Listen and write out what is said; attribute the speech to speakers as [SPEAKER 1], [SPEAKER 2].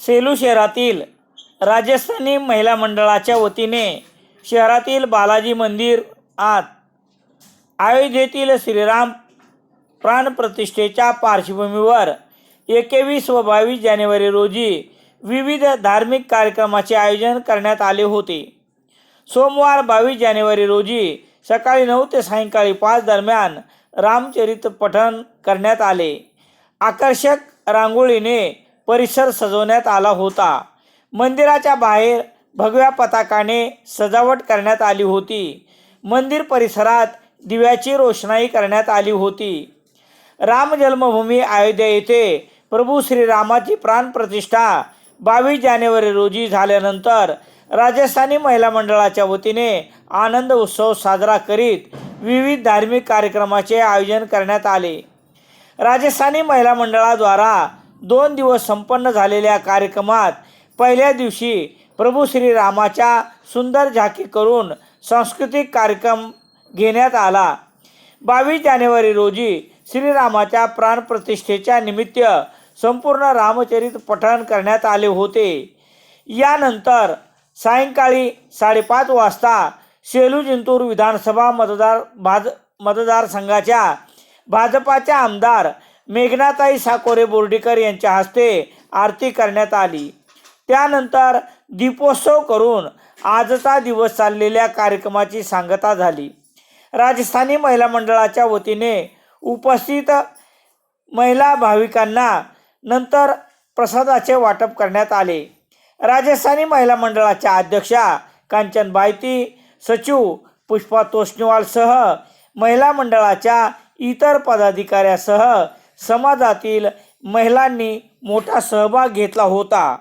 [SPEAKER 1] सेलू शहरातील राजस्थानी महिला मंडळाच्या वतीने शहरातील बालाजी मंदिर आत अयोध्येतील श्रीराम प्राणप्रतिष्ठेच्या पार्श्वभूमीवर एकवीस व बावीस जानेवारी रोजी विविध धार्मिक कार्यक्रमाचे आयोजन करण्यात आले होते. सोमवार बावीस जानेवारी रोजी सकाळी नऊ ते सायंकाळी पाच दरम्यान रामचरित पठण करण्यात आले. आकर्षक रांगोळीने परिसर सजवण्यात आला होता. मंदिराच्या बाहेर भगव्या पताकाने सजावट करण्यात आली होती. मंदिर परिसरात दिव्याची रोषणाई करण्यात आली होती. राम जन्मभूमी अयोध्या येथे प्रभू श्रीरामाची प्राणप्रतिष्ठा बावीस जानेवारी रोजी झाल्यानंतर राजस्थानी महिला मंडळाच्या वतीने आनंद उत्सव साजरा करीत विविध धार्मिक कार्यक्रमाचे आयोजन करण्यात आले. राजस्थानी महिला मंडळाद्वारा दोन दिवस संपन्न झालेल्या कार्यक्रमात पहिल्या दिवशी प्रभू श्रीरामाच्या सुंदर झाकी करून सांस्कृतिक कार्यक्रम घेण्यात आला. बावीस जानेवारी रोजी श्रीरामाच्या प्राणप्रतिष्ठेच्या निमित्त संपूर्ण रामचरित पठण करण्यात आले होते. यानंतर सायंकाळी साडेपाच वाजता सेलू जिंतूर विधानसभा मतदार भाज मतदारसंघाच्या भाजपाच्या आमदार मेघनाताई साकोरे बोर्डीकर यांच्या हस्ते आरती करण्यात आली. त्यानंतर दीपोत्सव करून आजचा दिवस चाललेल्या कार्यक्रमाची सांगता झाली. राजस्थानी महिला मंडळाच्या वतीने उपस्थित महिला भाविकांना नंतर प्रसादाचे वाटप करण्यात आले. राजस्थानी महिला मंडळाच्या अध्यक्षा कांचन बायती सचिव पुष्पा तोष्णीवालसह महिला मंडळाच्या इतर पदाधिकाऱ्यासह समाजातील महिलांनी मोठा सहभाग घेतला होता.